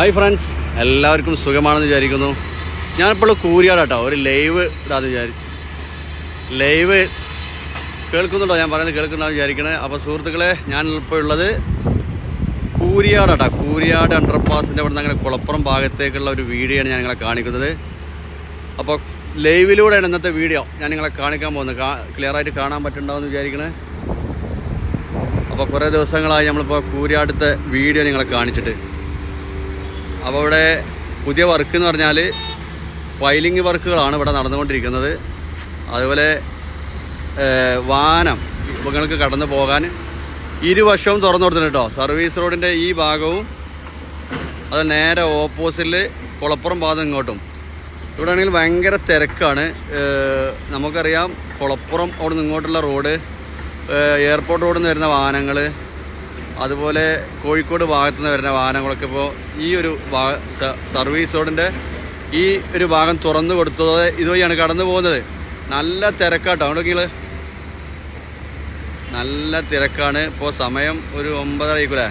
Hi friends എല്ലാവർക്കും സുഖമാണെന്ന് വിചാരിക്കുന്നു. ഞാനിപ്പോൾ കൂരിയാട് കേട്ടോ ഒരു ലൈവ് ഇടാന്ന് വിചാരി ലൈവ് കേൾക്കുന്നുണ്ടോ? ഞാൻ പറയുന്നത് കേൾക്കുന്നുണ്ടോ വിചാരിക്കണേ. അപ്പോൾ സുഹൃത്തുക്കളെ ഞാൻ ഇപ്പോൾ ഉള്ളത് കൂരിയാട് കേട്ടോ കൂരിയാട് അണ്ടർപാസിന്റെ അവിടെ നിന്ന് അങ്ങനെ കുളപ്പുറം ഭാഗത്തേക്കുള്ള ഒരു വീഡിയോയാണ് ഞാൻ നിങ്ങളെ കാണിക്കുന്നത്. അപ്പോൾ ലൈവിലൂടെയാണ് ഇന്നത്തെ വീഡിയോ ഞാൻ നിങ്ങളെ കാണിക്കാൻ പോകുന്നത്. ക്ലിയറായിട്ട് കാണാൻ പറ്റുന്നുണ്ടോ എന്ന് വിചാരിക്കണേ. അപ്പോൾ കുറേ ദിവസങ്ങളായി നമ്മളിപ്പോൾ കൂരിയാടുത്തെ വീഡിയോ നിങ്ങളെ കാണിച്ചിട്ട്. അപ്പോൾ ഇവിടെ പുതിയ വർക്ക് എന്ന് പറഞ്ഞാൽ വൈലിംഗ് വർക്കുകളാണ് ഇവിടെ നടന്നുകൊണ്ടിരിക്കുന്നത്. അതുപോലെ വാനം നിങ്ങൾക്ക് കടന്നു പോകാൻ ഇരുവശവും തുറന്നു കൊടുത്തിട്ടുണ്ട് കേട്ടോ സർവീസ് റോഡിന്റെ ഈ ഭാഗവും അത് നേരെ ഓപ്പോസിറ്റിൽ കുളപ്പുറം ഭാഗം ഇങ്ങോട്ടും. ഇവിടെ ആണെങ്കിൽ ഭയങ്കര തിരക്കാണ്. നമുക്കറിയാം കുളപ്പുറം അവിടെ നിന്ന് ഇങ്ങോട്ടുള്ള റോഡ് എയർപോർട്ട് റോഡിൽ നിന്ന് വരുന്ന വാഹനങ്ങൾ അതുപോലെ കോഴിക്കോട് ഭാഗത്തു നിന്ന് വരുന്ന വാഹനങ്ങളൊക്കെ ഇപ്പോൾ ഈ ഒരു സർവീസ് റോഡിന്റെ ഈ ഒരു ഭാഗം തുറന്നു കൊടുത്തത് ഇതുവഴിയാണ് കടന്നു പോകുന്നത്. നല്ല തിരക്കാട്ടോ. അവിടെ നല്ല തിരക്കാണ്. ഇപ്പോൾ സമയം ഒരു ഒമ്പതര ആയിക്കൂലേ?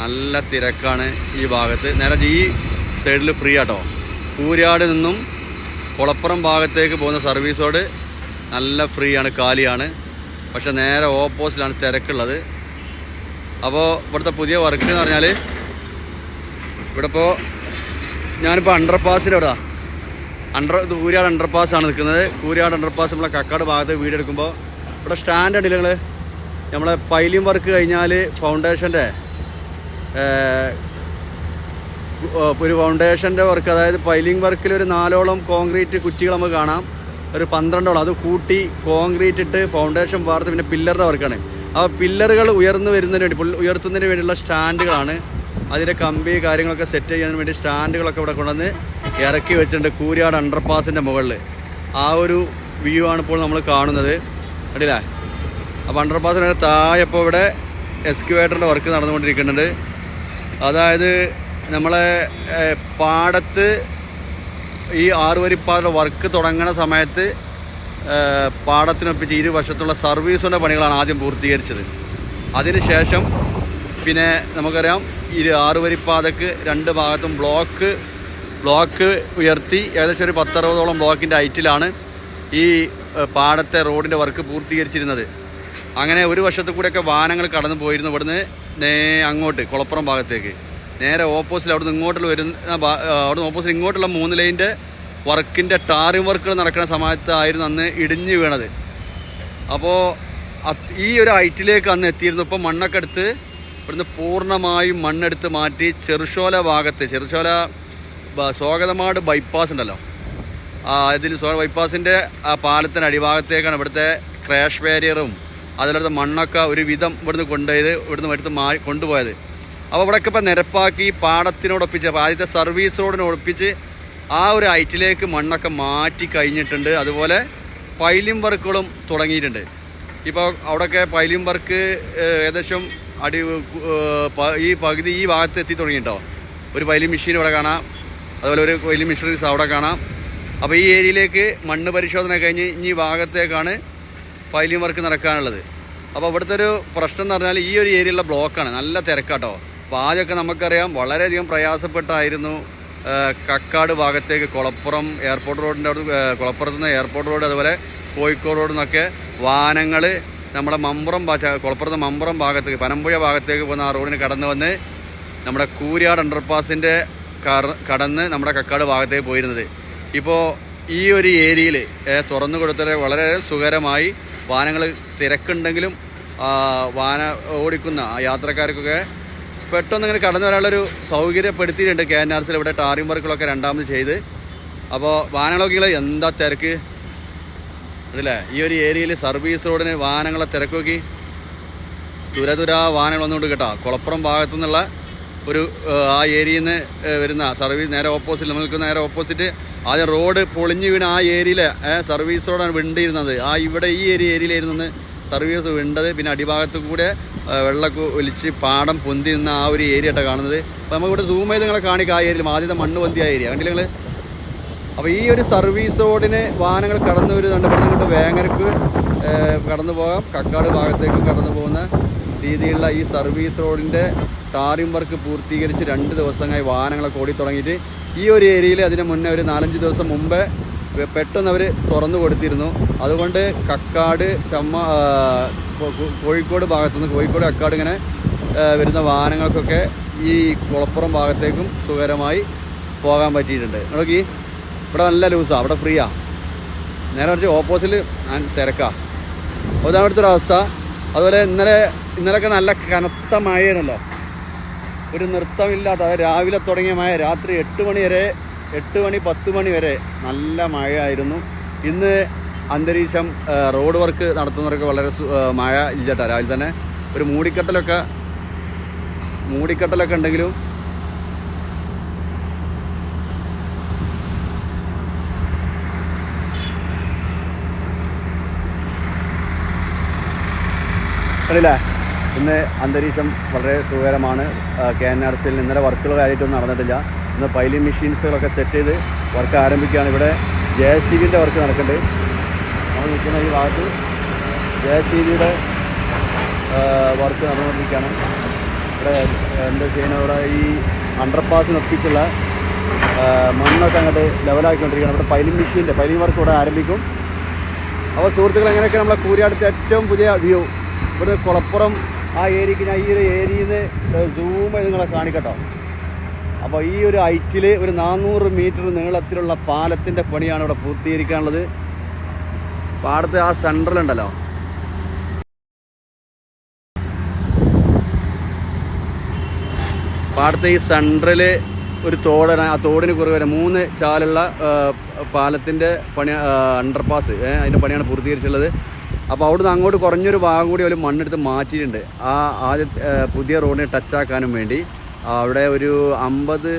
നല്ല തിരക്കാണ് ഈ ഭാഗത്ത്. നേരെ ഈ സൈഡിൽ ഫ്രീ ആട്ടോ കൂരാട് നിന്നും കുളപ്പുറം ഭാഗത്തേക്ക് പോകുന്ന സർവീസോട് നല്ല ഫ്രീ ആണ് കാലിയാണ്. പക്ഷെ നേരെ ഓപ്പോസിറ്റാണ് തിരക്കുള്ളത്. അപ്പോൾ ഇവിടുത്തെ പുതിയ വർക്ക് എന്ന് പറഞ്ഞാൽ ഇവിടെ ഇപ്പോൾ ഞാനിപ്പോൾ അണ്ടർ പാസിന്റെ അണ്ടർ കൂരിയാട് അണ്ടർ പാസ്സാണ് നിൽക്കുന്നത്. കൂരിയാട് അണ്ടർ പാസ് നമ്മളെ കക്കാട് ഭാഗത്ത് വീട് എടുക്കുമ്പോൾ ഇവിടെ സ്റ്റാൻഡേർഡ് ഉണ്ടല്ലോ നമ്മളെ പൈലിയും വർക്ക് കഴിഞ്ഞാൽ ഫൗണ്ടേഷന്റെ ഒരു ഫൗണ്ടേഷന്റെ വർക്ക് അതായത് പൈലിംഗ് വർക്കിൽ ഒരു നാലോളം കോൺക്രീറ്റ് കുറ്റികൾ നമുക്ക് കാണാം. ഒരു പന്ത്രണ്ടോളം. അത് കൂട്ടി കോൺക്രീറ്റ് ഇട്ട് ഫൗണ്ടേഷൻ വാർത്ത് പിന്നെ പില്ലറുടെ വർക്കാണ് അപ്പോൾ പില്ലറുകൾ ഉയർന്നു വരുന്നതിന് വേണ്ടി പുള്ളി ഉയർത്തുന്നതിന് വേണ്ടിയുള്ള സ്റ്റാൻഡുകളാണ്. അതിന്റെ കമ്പി കാര്യങ്ങളൊക്കെ സെറ്റ് ചെയ്യാൻ വേണ്ടി സ്റ്റാൻഡുകളൊക്കെ ഇവിടെ കൊണ്ടുവന്ന് ഇറക്കി വെച്ചിട്ടുണ്ട് കൂരിയാട് അണ്ടർപാസിന്റെ മുകളിൽ ആ ഒരു വ്യൂ ആണ് ഇപ്പോൾ നമ്മൾ കാണുന്നത്. കണ്ടില്ല? അപ്പോൾ അണ്ടർപാസിന്റെ താഴെ ഇവിടെ എക്സ്ക്യുവേറ്ററിന്റെ വർക്ക് നടന്നുകൊണ്ടിരിക്കുന്നുണ്ട്. അതായത് നമ്മളെ പാടത്ത് ഈ ആറുവരിപ്പാറയുടെ വർക്ക് തുടങ്ങുന്ന സമയത്ത് പാടത്തിനൊപ്പിച്ച് ഇരുവശത്തുള്ള സർവീസിന്റെ പണികളാണ് ആദ്യം പൂർത്തീകരിച്ചത്. അതിനുശേഷം പിന്നെ നമുക്കറിയാം ഇത് ആറുവരിപ്പാതക്ക് രണ്ട് ഭാഗത്തും ബ്ലോക്ക് ബ്ലോക്ക് ഉയർത്തി ഏകദേശം ഒരു പത്തറുപതോളം ബ്ലോക്കിന്റെ ഹൈറ്റിലാണ് ഈ പാടത്തെ റോഡിന്റെ വർക്ക് പൂർത്തീകരിച്ചിരുന്നത്. അങ്ങനെ ഒരു വശത്തു കൂടെയൊക്കെ വാഹനങ്ങൾ കടന്നു പോയിരുന്നു ഇവിടുന്ന് നേ അങ്ങോട്ട് കുളപ്പുറം ഭാഗത്തേക്ക്. നേരെ ഓപ്പോസിറ്റ് അവിടുന്ന് ഇങ്ങോട്ടുള്ള വരുന്ന അവിടുന്ന് ഓപ്പോസിറ്റ് ഇങ്ങോട്ടുള്ള മൂന്ന് ലൈന്റെ വർക്കിന്റെ ടാറിംഗ് വർക്കുകൾ നടക്കുന്ന സമയത്തായിരുന്നു അന്ന് ഇടിഞ്ഞു വീണത്. അപ്പോൾ ഈ ഒരു ഹൈറ്റിലേക്ക് അന്ന് എത്തിയിരുന്നു. ഇപ്പോൾ മണ്ണൊക്കെ എടുത്ത് ഇവിടുന്ന് പൂർണമായും മണ്ണെടുത്ത് മാറ്റി ചെറുശോല ഭാഗത്ത് ചെറുശോല സ്വാഗതമാട് ബൈപ്പാസ് ഉണ്ടല്ലോ. ഇതിൽ സോ ബൈപ്പാസിന്റെ ആ പാലത്തിന്റെ അടിഭാഗത്തേക്കാണ് ഇവിടുത്തെ ക്രാഷ് ബാരിയറും അതിലടുത്ത മണ്ണൊക്കെ ഒരു വിധം ഇവിടുന്ന് കൊണ്ടുപോയത് ഇവിടുന്ന് എടുത്ത് മാ കൊണ്ടുപോയത്. അപ്പോൾ ഇവിടെയൊക്കെ ഇപ്പോൾ നിരപ്പാക്കി പാടത്തിനോടൊപ്പിച്ച് ആദ്യത്തെ സർവീസ് റോഡിനോടൊപ്പിച്ച് ആ ഒരു ഐറ്റിലേക്ക് മണ്ണൊക്കെ മാറ്റി കഴിഞ്ഞിട്ടുണ്ട്. അതുപോലെ പൈലിംഗ് വർക്കുകളും തുടങ്ങിയിട്ടുണ്ട്. ഇപ്പോൾ അവിടെയൊക്കെ പൈലിംഗ് വർക്ക് ഏകദേശം അടി ഈ പകുതി ഈ ഭാഗത്ത് എത്തി തുടങ്ങിയിട്ടോ? ഒരു പൈലിംഗ് മെഷീൻ ഇവിടെ കാണാം. അതുപോലെ ഒരു പൈലിംഗ് മെഷീൻസ് അവിടെ കാണാം. അപ്പോൾ ഈ ഏരിയയിലേക്ക് മണ്ണ് പരിശോധന കഴിഞ്ഞ് ഇനി ഭാഗത്തേക്കാണ് പൈലിംഗ് വർക്ക് നടക്കാനുള്ളത്. അപ്പോൾ ഇവിടുത്തെ ഒരു പ്രശ്നം എന്ന് പറഞ്ഞാൽ ഈ ഒരു ഏരിയയിലുള്ള ബ്ലോക്കാണ്. നല്ല തിരക്കാട്ടോ. അപ്പോൾ ആദ്യമൊക്കെ നമുക്കറിയാം വളരെയധികം പ്രയാസപ്പെട്ടായിരുന്നു. കക്കാട് ഭാഗത്തേക്ക് കുളപ്പുറം എയർപോർട്ട് റോഡിന്റെ അവിടെ കുളപ്പുറത്തു നിന്ന് എയർപോർട്ട് റോഡ് അതുപോലെ കോഴിക്കോട് റോഡിൽ നിന്നൊക്കെ വാഹനങ്ങൾ നമ്മുടെ മമ്പുറം കുളപ്പുറത്ത് മമ്പുറം ഭാഗത്തേക്ക് പനമ്പുഴ ഭാഗത്തേക്ക് പോകുന്ന ആ റോഡിന് കടന്നു വന്ന് നമ്മുടെ കൂരിയാട് അണ്ടർപാസിന്റെ കടന്ന് നമ്മുടെ കക്കാട് ഭാഗത്തേക്ക് പോയിരുന്നത്. ഇപ്പോൾ ഈ ഒരു ഏരിയയിൽ തുറന്നു കൊടുത്തത് വളരെ സുഖകരമായി വാഹനങ്ങൾ തിരക്കുണ്ടെങ്കിലും വാഹന ഓടിക്കുന്ന യാത്രക്കാർക്കൊക്കെ പെട്ടെന്ന് ഇങ്ങനെ കടന്നു വരാനുള്ളൊരു സൗകര്യപ്പെടുത്തിയിട്ടുണ്ട് കെ എൻ ആർ സിയിൽ ഇവിടെ ടാറിംഗ് വർക്കുകളൊക്കെ രണ്ടാമത് ചെയ്ത്. അപ്പോൾ വാഹനങ്ങളൊക്കെ എന്താ തിരക്ക്? അല്ലേ? ഈ ഒരു ഏരിയയിൽ സർവീസ് റോഡിന് വാഹനങ്ങളെ തിരക്ക് നോക്കി. തുരതുര വാഹനങ്ങൾ വന്നുകൊണ്ട് കേട്ടോ. കുളപ്പുറം ഭാഗത്തു നിന്നുള്ള ഒരു ആ ഏരിയയിൽ നിന്ന് വരുന്ന സർവീസ് നേരെ ഓപ്പോസിറ്റ് നിൽക്കുന്ന നേരെ ഓപ്പോസിറ്റ്. ആദ്യം റോഡ് പൊളിഞ്ഞ് വീണ ആ ഏരിയയിലെ സർവീസ് റോഡാണ് വിണ്ടിയിരുന്നത്. ആ ഇവിടെ ഈ ഏരിയ ഏരിയയിലായിരുന്നു സർവീസ് വേണ്ടത് പിന്നെ അടിഭാഗത്ത് കൂടെ വെള്ളമൊക്കെ ഒലിച്ച് പാടം പൊന്തി നിന്ന ആ ഒരു ഏരിയ ആയിട്ടാണ് കാണുന്നത്. അപ്പോൾ നമുക്കിവിടെ സൂം ചെയ്ത് നിങ്ങളെ കാണിക്കാം ആ ഏരിയയിൽ ആദ്യത്തെ മണ്ണ് പൊന്തിയ ഏരിയ കണ്ടില്ല നിങ്ങൾ അപ്പോൾ ഈ ഒരു സർവീസ് റോഡിന് വാഹനങ്ങൾ കടന്നു വരുന്നുണ്ട് ഇവിടെ നിന്നിട്ട് വേങ്ങരക്ക് കടന്നു പോകാം. കക്കാട് ഭാഗത്തേക്ക് കടന്നു പോകുന്ന രീതിയിലുള്ള ഈ സർവീസ് റോഡിന്റെ ടാറിംഗ് വർക്ക് പൂർത്തീകരിച്ച് രണ്ട് ദിവസമായി വാഹനങ്ങളൊക്കെ ഓടി തുടങ്ങിയിട്ട് ഈ ഒരു ഏരിയയിൽ അതിന് മുന്നേ ഒരു നാലഞ്ച് ദിവസം മുമ്പേ പെട്ടെന്ന് അവർ തുറന്നു കൊടുത്തിരുന്നു. അതുകൊണ്ട് കക്കാട് ചമ്മ കോഴിക്കോട് ഭാഗത്തുനിന്ന് കോഴിക്കോട് കക്കാട് ഇങ്ങനെ വരുന്ന വാഹനങ്ങൾക്കൊക്കെ ഈ കുളപ്പുറം ഭാഗത്തേക്കും സുഖകരമായി പോകാൻ പറ്റിയിട്ടുണ്ട്. നോക്കി ഇവിടെ നല്ല ലൂസാണ് അവിടെ ഫ്രീയാ. നേരെ കുറച്ച് ഞാൻ തിരക്കാം. അപ്പോൾ ഇതാണ് ഇവിടുത്തെ ഒരു അവസ്ഥ. അതുപോലെ ഇന്നലെ ഇന്നലെയൊക്കെ നല്ല കനത്ത മഴയാണല്ലോ. ഒരു നൃത്തമില്ലാത്ത രാവിലെ തുടങ്ങിയ മഴ രാത്രി എട്ട് മണി വരെ എട്ട് മണി പത്ത് മണി വരെ നല്ല മഴയായിരുന്നു. ഇന്ന് അന്തരീക്ഷം റോഡ് വർക്ക് നടത്തുന്നവർക്ക് വളരെ മഴ ഇല്ലട്ടോ രാവിലെ തന്നെ. ഒരു മൂടിക്കെട്ടലൊക്കെ മൂടിക്കെട്ടലൊക്കെ ഉണ്ടെങ്കിലും അറിയില്ലേ ഇന്ന് അന്തരീക്ഷം വളരെ സുഖകരമാണ്. കെ എൻ ആർ സിയിൽ ഇന്നലെ വർക്കുകൾ കാര്യമായിട്ടൊന്നും നടന്നിട്ടില്ല. ഇന്ന് പൈലിംഗ് മെഷീൻസുകളൊക്കെ സെറ്റ് ചെയ്ത് വർക്ക് ആരംഭിക്കുകയാണ്. ഇവിടെ ജെ സി ബിന്റെ വർക്ക് നടക്കുന്നുണ്ട്. നമ്മൾ നിൽക്കുന്ന ഈ ഭാഗത്ത് ജെ സി ബിയുടെ വർക്ക് നടന്നുകൊണ്ടിരിക്കുകയാണ്. ഇവിടെ എന്താ ചെയ്യുന്നത്? ഇവിടെ ഈ അണ്ടർപാസ് ഒപ്പിച്ചുള്ള ആ, മണ്ണൊക്കെ അങ്ങോട്ട് ലെവലാക്കിക്കൊണ്ടിരിക്കുകയാണ് ഇവിടെ പൈലിംഗ് മെഷീന്റെ പൈലിംഗ് വർക്ക് ഇവിടെ ആരംഭിക്കും. അപ്പോൾ സുഹൃത്തുക്കൾ എങ്ങനെയൊക്കെ നമ്മളെ കൂരിയാടുത്ത ഏറ്റവും പുതിയ വ്യൂ ഇവിടെ കുളപ്പുറം ആ ഏരിയക്ക് ഞാൻ ഈ ഒരു ഏരിയയിൽ നിന്ന് സൂം ചെയ്ത് നിങ്ങളെ കാണിക്കട്ടോ. അപ്പോൾ ഈ ഒരു ഹൈറ്റിൽ ഒരു നാനൂറ് മീറ്റർ നീളത്തിലുള്ള പാലത്തിന്റെ പണിയാണ് ഇവിടെ പൂർത്തീകരിക്കാനുള്ളത്. പാടത്ത് ആ സെൻട്രലുണ്ടല്ലോ പാടത്തെ ഈ സെൻട്രൽ ഒരു തോടാണ് ആ തോടിന് കുറവ് വരെ മൂന്ന് ചാലുള്ള പാലത്തിന്റെ പണി അണ്ടർപാസ് അതിന്റെ പണിയാണ് പൂർത്തീകരിച്ചുള്ളത് അപ്പോൾ അവിടുന്ന് അങ്ങോട്ട് കുറഞ്ഞൊരു ഭാഗം കൂടി അവർ മണ്ണെടുത്ത് മാറ്റിയിട്ടുണ്ട്. ആ ആദ്യ പുതിയ റോഡിനെ ടച്ചാക്കാനും വേണ്ടി. അവിടെ ഒരു അമ്പത്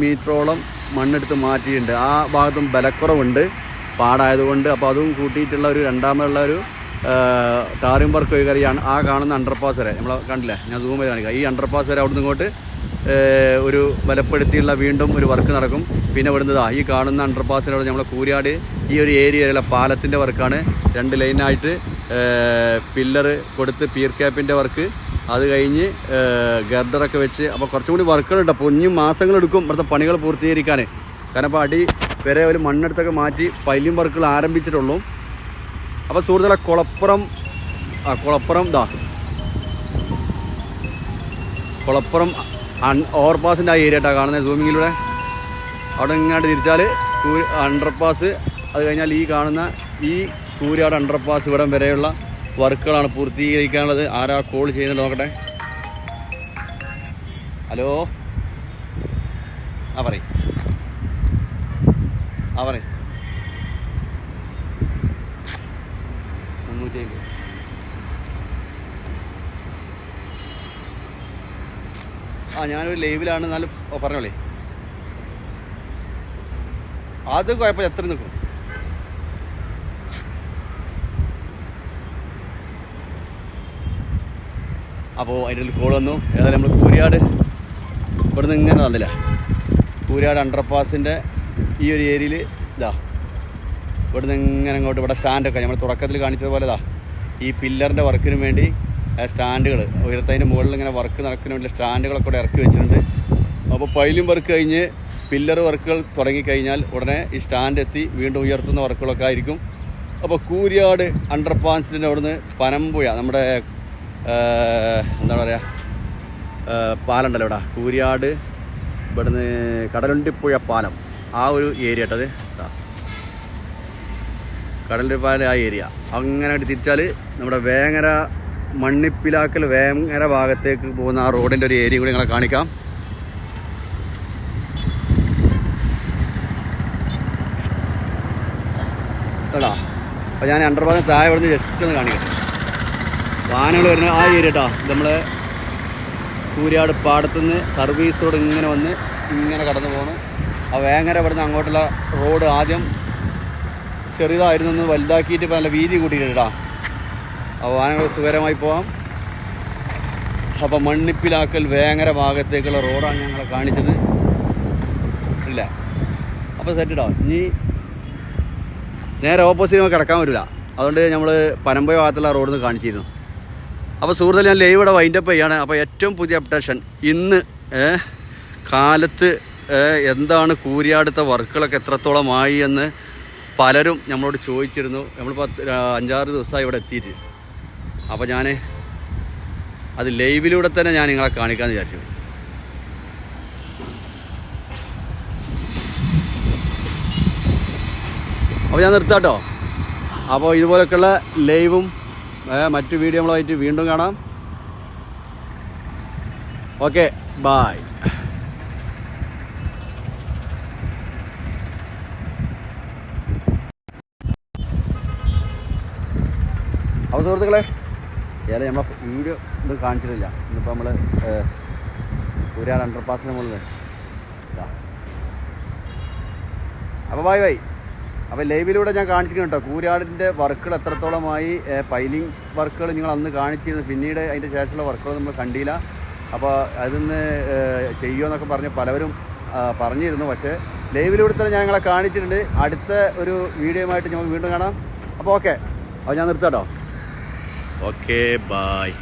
മീറ്ററോളം മണ്ണെടുത്ത് മാറ്റിയിട്ടുണ്ട്. ആ ഭാഗത്തും ബലക്കുറവുണ്ട്. പാടായതുകൊണ്ട് അപ്പോൾ അതും കൂട്ടിയിട്ടുള്ള ഒരു രണ്ടാമതുള്ള ഒരു ടാറിംഗ് വർക്ക് കയറിയാണ് ആ കാണുന്ന അണ്ടർപാസ് വരെ. നമ്മൾ കണ്ടില്ലേ? ഞാൻ സൂം ചെയ്ത് കാണിക്കാം. ഈ അണ്ടർപാസ് വരെ അവിടുന്ന് ഇങ്ങോട്ട് ഒരു ബലപ്പെടുത്തിയുള്ള വീണ്ടും ഒരു വർക്ക് നടക്കും. പിന്നെ ഇവിടുന്ന് ഈ കാണുന്ന അണ്ടർപാസിനോട് നമ്മൾ കൂരിയാട് ഈ ഒരു ഏരിയയിലുള്ള പാലത്തിന്റെ വർക്കാണ് രണ്ട് ലൈനായിട്ട് പില്ലറ് കൊടുത്ത് പീർ ക്യാപ്പിന്റെ വർക്ക് അത് കഴിഞ്ഞ് ഗർഡറൊക്കെ വെച്ച് അപ്പോൾ കുറച്ചും കൂടി വർക്കുകളുണ്ട്. അപ്പോൾ ഇനിയും മാസങ്ങളെടുക്കും ഇവിടുത്തെ പണികൾ പൂർത്തീകരിക്കാൻ കാരണം അപ്പോൾ അടി വരെ ഒരു മണ്ണെടുത്തൊക്കെ മാറ്റി പൈലിയും വർക്കുകൾ ആരംഭിച്ചിട്ടുള്ളൂ. അപ്പോൾ സുഹൃത്തുക്കളെ കുളപ്പുറം ആ കുളപ്പുറം ഇതാ കുളപ്പുറം ഓവർപാസിന്റെ ആ ഏരിയ ആയിട്ടാണ് കാണുന്നത് സൂമിങ്ങിലൂടെ. അവിടെ ഇങ്ങോട്ട് തിരിച്ചാൽ അണ്ടർപാസ്. അത് കഴിഞ്ഞാൽ ഈ കാണുന്ന ഈ കൂരാട് അണ്ടർപാസ് ഇവിടം വരെയുള്ള വർക്കുകളാണ് പൂർത്തീകരിക്കാനുള്ളത്. ആരാ കോൾ ചെയ്യുന്നുണ്ട് നോക്കട്ടെ. ഹലോ ആ പറയും. ആ പറയും. മുന്നൂറ്റി ആ ഞാനൊരു ലൈവിലാണ് എന്നാലും പറഞ്ഞോളേ. അത് കുഴപ്പമില്ല. എത്ര നിൽക്കും? അപ്പോൾ അതിന്റെ ഒരു കോൾ വന്നു. ഏതായാലും നമ്മൾ കൂരിയാട് ഇവിടുന്ന് ഇങ്ങനെ വന്നില്ല കൂരിയാട് അണ്ടർപാസിന്റെ ഈ ഒരു ഏരിയയിൽ ഇതാ. ഇവിടുന്ന് ഇങ്ങനെ അങ്ങോട്ട് ഇവിടെ സ്റ്റാൻഡൊക്കെ നമ്മൾ തുടക്കത്തിൽ കാണിച്ചതുപോലെ ഇതാ. ഈ പില്ലറിന്റെ വർക്കിന് വേണ്ടി സ്റ്റാൻഡുകൾ ഉയരത്തതിന്റെ മുകളിൽ ഇങ്ങനെ വർക്ക് നടക്കുന്ന വേണ്ടി സ്റ്റാൻഡുകളൊക്കെ ഇവിടെ ഇറക്കി വെച്ചിട്ടുണ്ട്. അപ്പോൾ പൈലും വർക്ക് കഴിഞ്ഞ് പില്ലർ വർക്കുകൾ തുടങ്ങിക്കഴിഞ്ഞാൽ ഉടനെ ഈ സ്റ്റാൻഡ് എത്തി വീണ്ടും ഉയർത്തുന്ന വർക്കുകളൊക്കെ ആയിരിക്കും. അപ്പോൾ കൂരിയാട് അണ്ടർപാൻസിന്റെ അവിടുന്ന് പനമ്പുഴ നമ്മുടെ എന്താണ് പറയുക പാലമുണ്ടല്ലോ ഇവിടെ. കൂരിയാട് ഇവിടുന്ന് കടലുണ്ടിപ്പുഴ പാലം. ആ ഒരു ഏരിയ കേട്ടത് ഇതാ. പാലം ആ ഏരിയ അങ്ങനെ തിരിച്ചാൽ നമ്മുടെ വേങ്ങര മണ്ണിപ്പിലാക്കൽ വേങ്ങര ഭാഗത്തേക്ക് പോകുന്ന ആ റോഡിന്റെ ഒരു ഏരിയ കൂടി നിങ്ങളെ കാണിക്കാം. കേട്ടോ അപ്പോൾ ഞാൻ അണ്ടർപാസ് താഴെ ഇവിടുന്ന് ജസ്റ്റ് ഒന്ന് കാണിക്കാം. വാഹനങ്ങൾ വരുന്ന ആ ഏരിയ കേട്ടോ നമ്മളെ കൂരിയാട് പാടത്തുനിന്ന് സർവീസ് റോഡ് ഇങ്ങനെ വന്ന് ഇങ്ങനെ കടന്നു പോകണം ആ വേങ്ങര ഇവിടുന്ന് അങ്ങോട്ടുള്ള റോഡ് ആദ്യം ചെറുതായിരുന്നു ഒന്ന് വലുതാക്കിയിട്ട് ഇപ്പം നല്ല വീതി കൂട്ടിയിട്ടാ ആ വാഹനങ്ങൾ സുഖകരമായി പോവാം. അപ്പം മണ്ണിപ്പിലാക്കൽ വേങ്ങര ഭാഗത്തേക്കുള്ള റോഡാണ് ഞങ്ങളെ കാണിച്ചത്. ഇല്ല. അപ്പോൾ സെറ്റിടോ ഇനി നേരെ ഓപ്പോസിറ്റ് നമുക്ക് കിടക്കാൻ പറ്റില്ല അതുകൊണ്ട് നമ്മൾ പനമ്പയ ഭാഗത്തുള്ള റോഡ് നിന്ന് കാണിച്ചിരുന്നു. അപ്പോൾ സുഹൃത്തുക്കളെ ഞാൻ ലൈവ് ഇവിടെ വൈൻഡപ്പ് ചെയ്യാണ്. അപ്പോൾ ഏറ്റവും പുതിയ അപ്ഡേഷൻ ഇന്ന് കാലത്ത് എന്താണ് കൂരിയാടുത്ത വർക്കുകളൊക്കെ എത്രത്തോളമായി എന്ന് പലരും നമ്മളോട് ചോദിച്ചിരുന്നു. ആ, അഞ്ചാറ് ദിവസമായി ഇവിടെ എത്തിയിട്ട്. അപ്പോൾ ഞാൻ അത് ലൈവിലൂടെ തന്നെ ഞാൻ നിങ്ങളെ കാണിക്കാമെന്ന് വിചാരിച്ചു അപ്പോൾ ഞാൻ നിർത്താട്ടോ. അപ്പോൾ ഇതുപോലൊക്കെയുള്ള ലൈവും മറ്റു വീഡിയോകളായിട്ട് വീണ്ടും കാണാം. ഓക്കെ ബായ് അപ്പോൾ സുഹൃത്തുക്കളെ ഏല നമ്മളെ വീഡിയോ ഇത് കാണിച്ചിട്ടില്ല. ഇന്നിപ്പോൾ നമ്മൾ ഒരാൾ അണ്ടർ പാസിന് മുകളിൽ അപ്പോൾ ബൈ ബായ് അപ്പോൾ ലൈവിലൂടെ ഞാൻ കാണിച്ചിരിക്കുന്നു കേട്ടോ. കൂരാടിന്റെ വർക്കുകൾ എത്രത്തോളമായി പൈലിംഗ് വർക്കുകൾ നിങ്ങൾ അന്ന് കാണിച്ചിരുന്നു. പിന്നീട് അതിന്റെ ശേഷമുള്ള വർക്കുകൾ നമ്മൾ കണ്ടില്ല. അപ്പോൾ അതിന്ന് ചെയ്യുമെന്നൊക്കെ പറഞ്ഞ് പലവരും പറഞ്ഞിരുന്നു. പക്ഷേ ലൈവിലൂടെ തന്നെ ഞാൻ നിങ്ങളെ കാണിച്ചിട്ടുണ്ട്. അടുത്ത ഒരു വീഡിയോയുമായിട്ട് നമുക്ക് വീണ്ടും കാണാം. അപ്പോൾ ഓക്കെ. അപ്പോൾ ഞാൻ നിർത്താം കേട്ടോ ഓക്കെ ബായ്